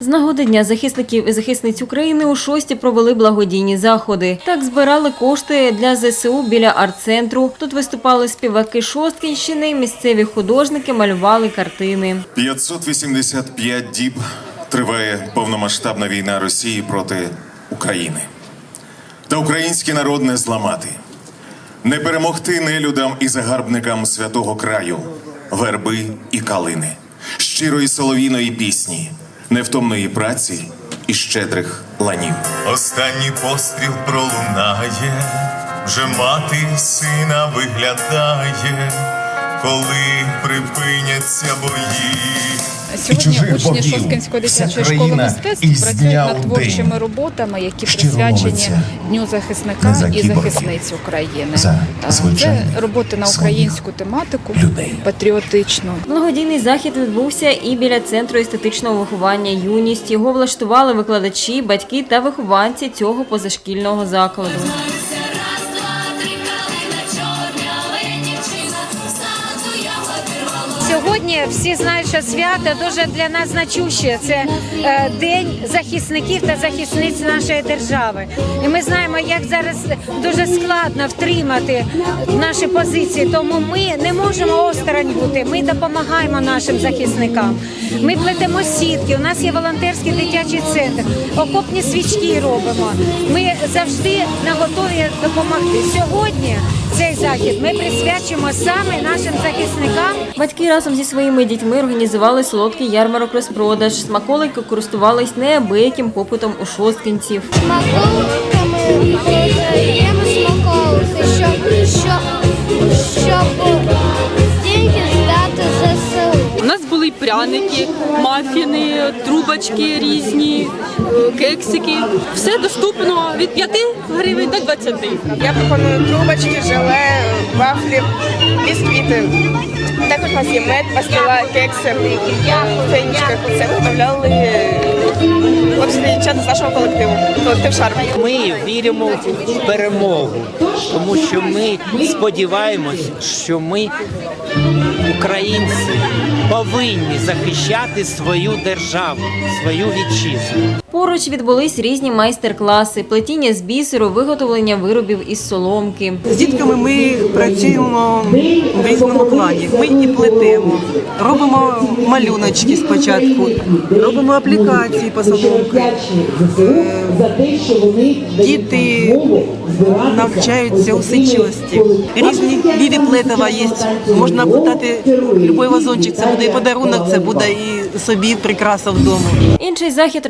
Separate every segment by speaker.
Speaker 1: З нагоди Дня захисників і захисниць України у шості провели благодійні заходи. Так збирали кошти для ЗСУ біля арт-центру. Тут виступали співаки Шосткінщини, місцеві художники малювали картини.
Speaker 2: 585 діб триває повномасштабна війна Росії проти України. Та український народ не зламати, не перемогти нелюдам і загарбникам святого краю, верби і калини, щирої солов'їної пісні, невтомної праці і щедрих ланів.
Speaker 3: Останній постріл пролунає, вже мати сина виглядає, коли припиняться бої.
Speaker 4: Сьогодні
Speaker 5: чужих
Speaker 4: учні
Speaker 5: богів.
Speaker 4: Шосткинської
Speaker 5: Вся
Speaker 4: дитячої школи мистецтв працюють над творчими
Speaker 5: день
Speaker 4: роботами, які
Speaker 5: щиро
Speaker 4: присвячені
Speaker 5: молиться
Speaker 4: Дню захисника
Speaker 5: за
Speaker 4: і
Speaker 5: кіборгів,
Speaker 4: захисниць України.
Speaker 5: за
Speaker 4: А,
Speaker 5: звичайних
Speaker 4: Це роботи на
Speaker 5: своїх
Speaker 4: українську тематику,
Speaker 5: людей.
Speaker 4: патріотичну.
Speaker 1: Благодійний захід відбувся і біля центру естетичного виховання юність. Його влаштували викладачі, батьки та вихованці цього позашкільного закладу.
Speaker 6: Сьогодні всі знають, що свято дуже для нас значуще. Це е, день захисників та захисниць нашої держави. І ми знаємо, як зараз дуже складно втримати наші позиції. Тому ми не можемо осторонь бути. Ми допомагаємо нашим захисникам. Ми плетемо сітки. У нас є волонтерський дитячий центр, окопні свічки робимо. Ми завжди наготові допомогти. Сьогодні цей захід ми присвячимо саме нашим захисникам.
Speaker 1: Батьки разом зі своїми дітьми організували солодкий ярмарок розпродаж. Смаколики користувались неабияким попитом у шосткінців.
Speaker 7: Смаколиками
Speaker 8: Й пряники, мафіни, трубочки різні, е, кексики. Все доступно від 5 гривень до 20.
Speaker 9: Я пропоную трубочки, желе, вафлі, бісквіти. Також у нас є мед, пастила, кекси, фенічка. Це виготовляли хлопці та дівчата з нашого колективу. Колектив Шарм.
Speaker 10: Ми віримо в перемогу, тому що ми сподіваємось, що ми, українці, повинні захищати свою державу, свою вітчизну.
Speaker 1: Поруч відбулись різні майстер-класи, плетіння з бісеру, виготовлення виробів із соломки.
Speaker 11: З дітками ми працюємо в різному плані. Ми і плетемо, робимо малюночки спочатку, робимо аплікації по соломки. Діти навчаються усидчивості. Різні віві плетова є. Можна плетати будь-який вазончик. Це буде і подарунок, це буде і собі прикраса вдома.
Speaker 1: Інший захід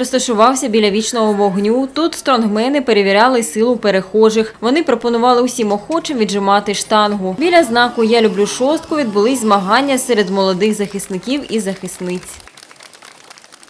Speaker 1: розташувався біля вічного вогню. Тут стронгмени перевіряли силу перехожих. Вони пропонували усім охочим віджимати штангу. Біля знаку Я люблю шостку відбулись змагання серед молодих захисників і захисниць.